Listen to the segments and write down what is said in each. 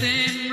then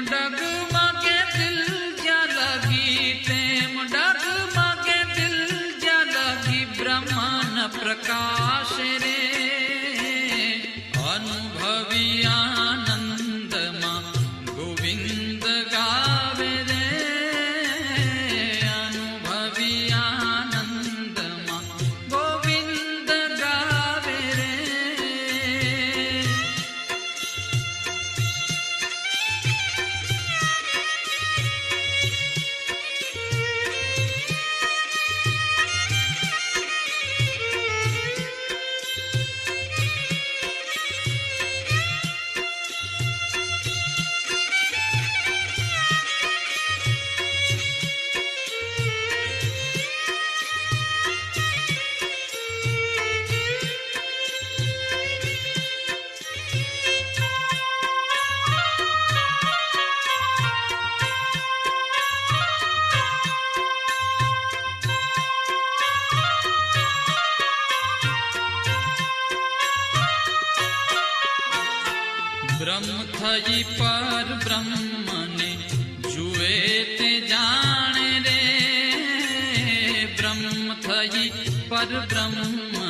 બ્રહ્મ થઈ પર બ્રહ્મને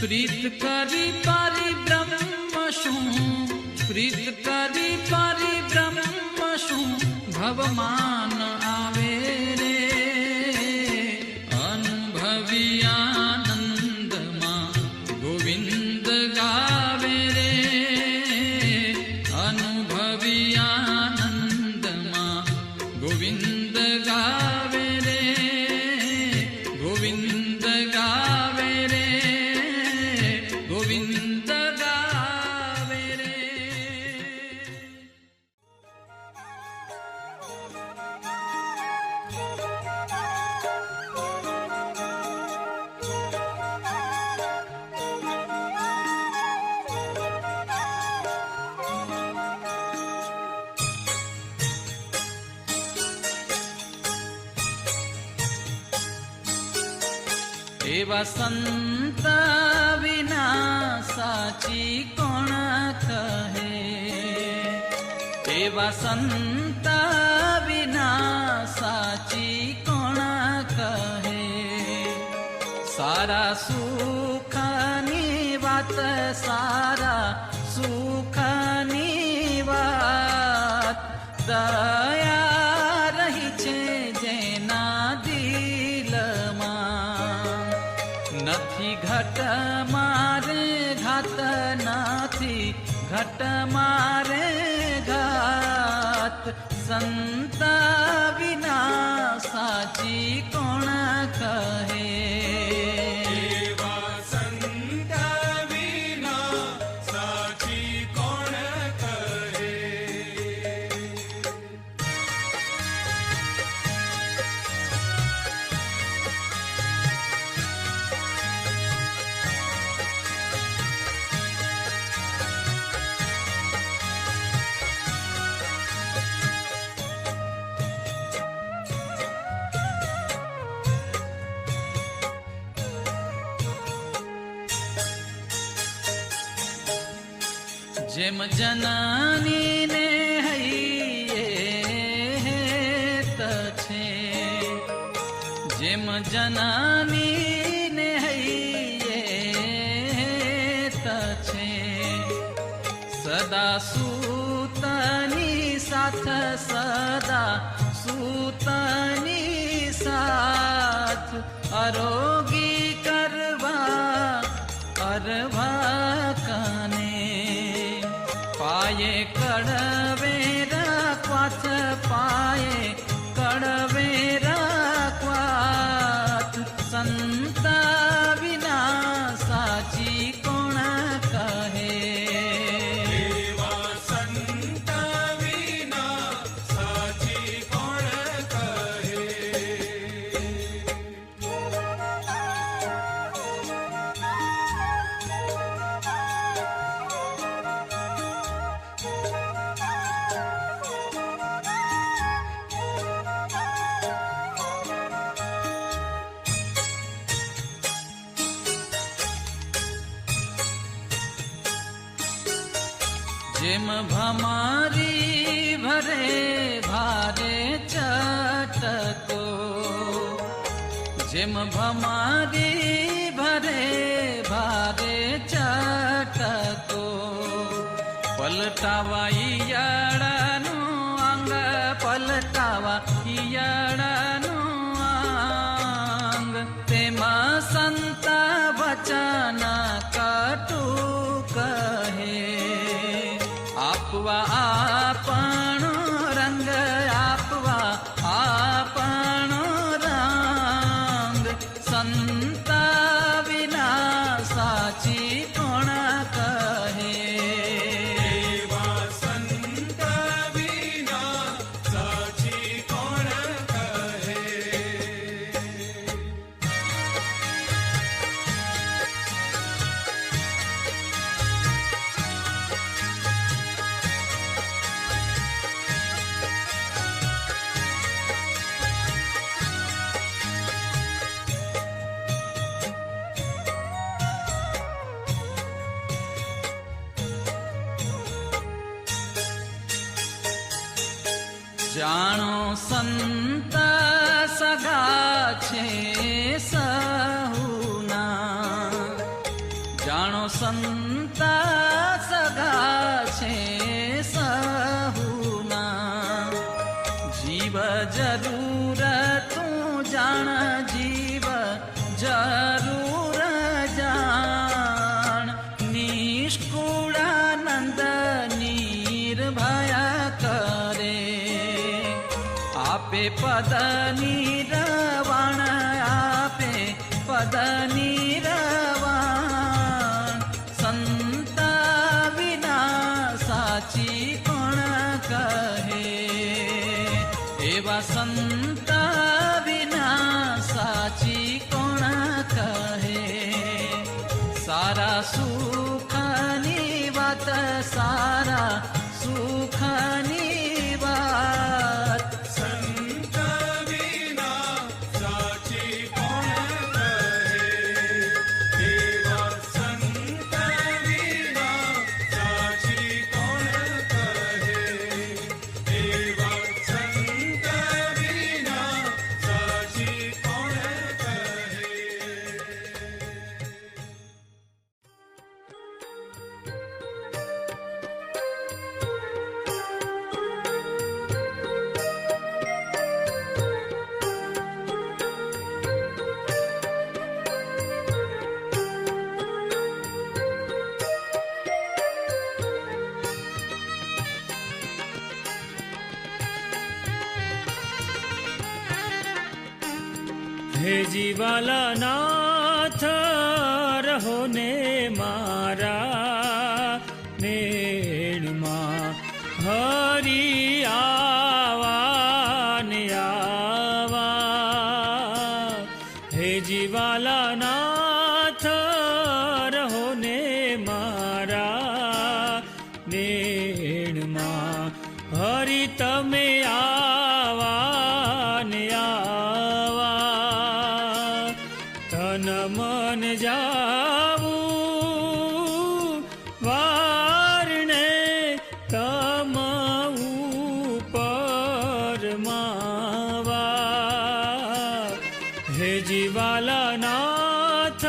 प्रीत कवि परिभ्रह्म ब्रह्मशु प्रीत कवि परिब्रह्म ब्रह्मशु भवमा सन्ती कोण कहे? सन्तविना साची कोण कहे? सारा सुखनि वसा नथी घट मारे घात नाथी घट मारे घात। संत विनासाची कोण कहे? જેમ જનની ને હૈયે છે. જેમ જનની ને હૈયે છે. સદા સૂતની સાથ, સદા સૂતની સાથ આરોગી કરવા, અરવા தாயே கடன் नदी भरे भारे चाटा को पलटावाई याड़ा सन्त सदाे सहुना जो सन्त सदाे सहुना जीव जरूर तू जर जीव ज વાલા નાથ રહોને મારા ને જીવાલા નાથ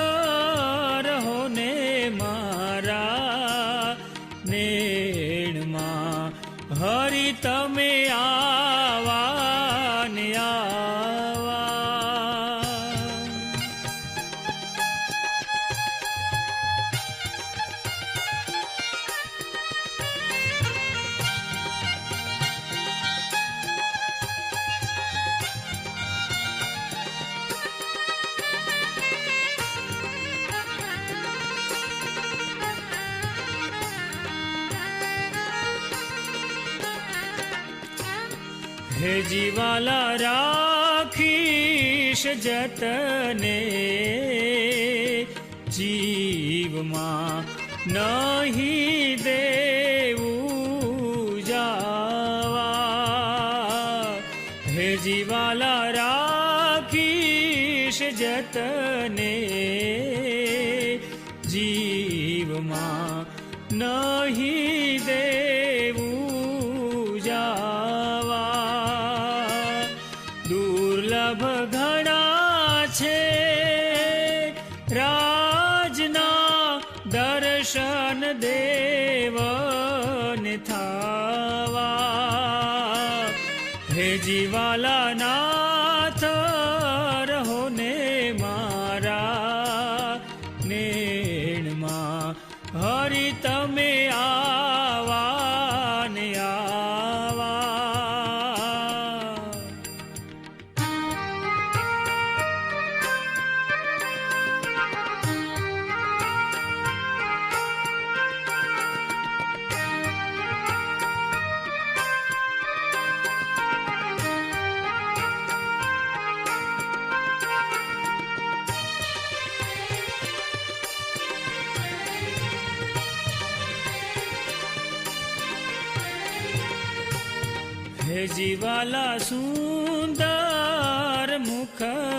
રહો ને મારા નેણમાં. હરી તમે આ જતને જીવમાં નહીં દે.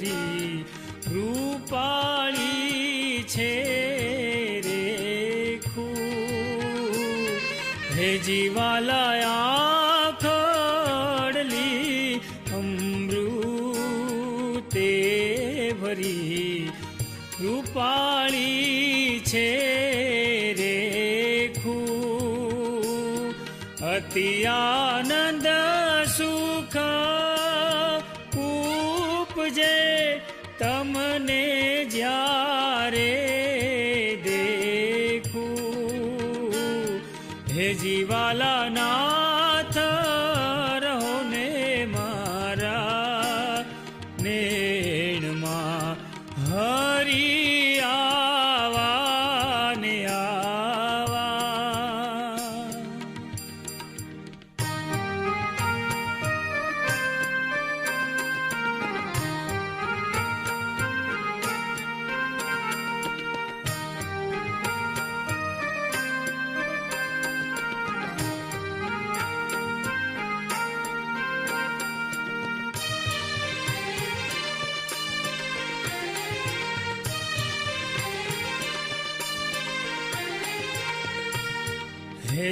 ગોરી રૂપાળી છે રે હે જીવાલયા ખડલી અમૃતે ભરી રૂપાળી છે રે અતિયાન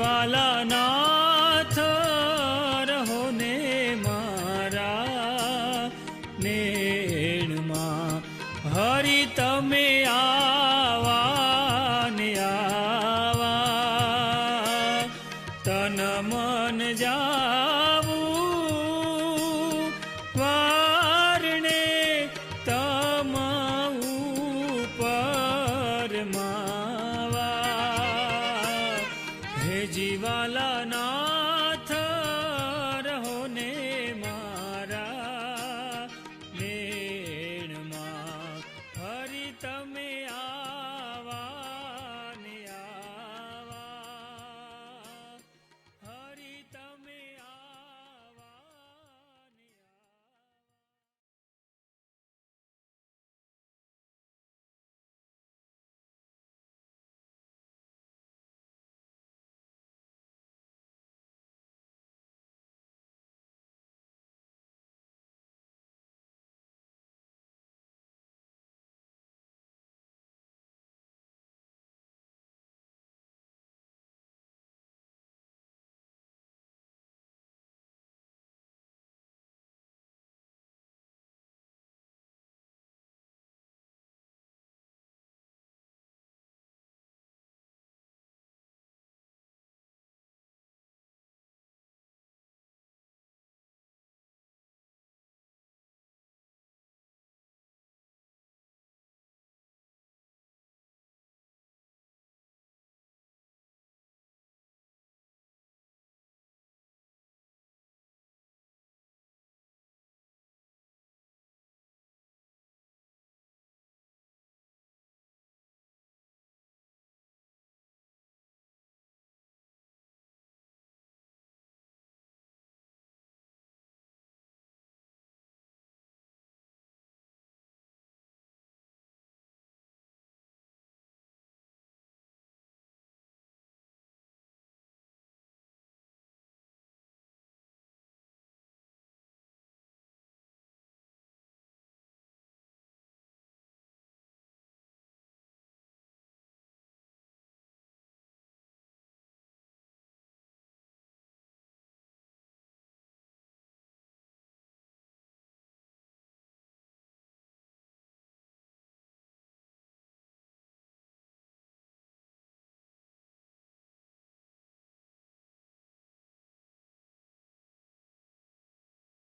वाला ना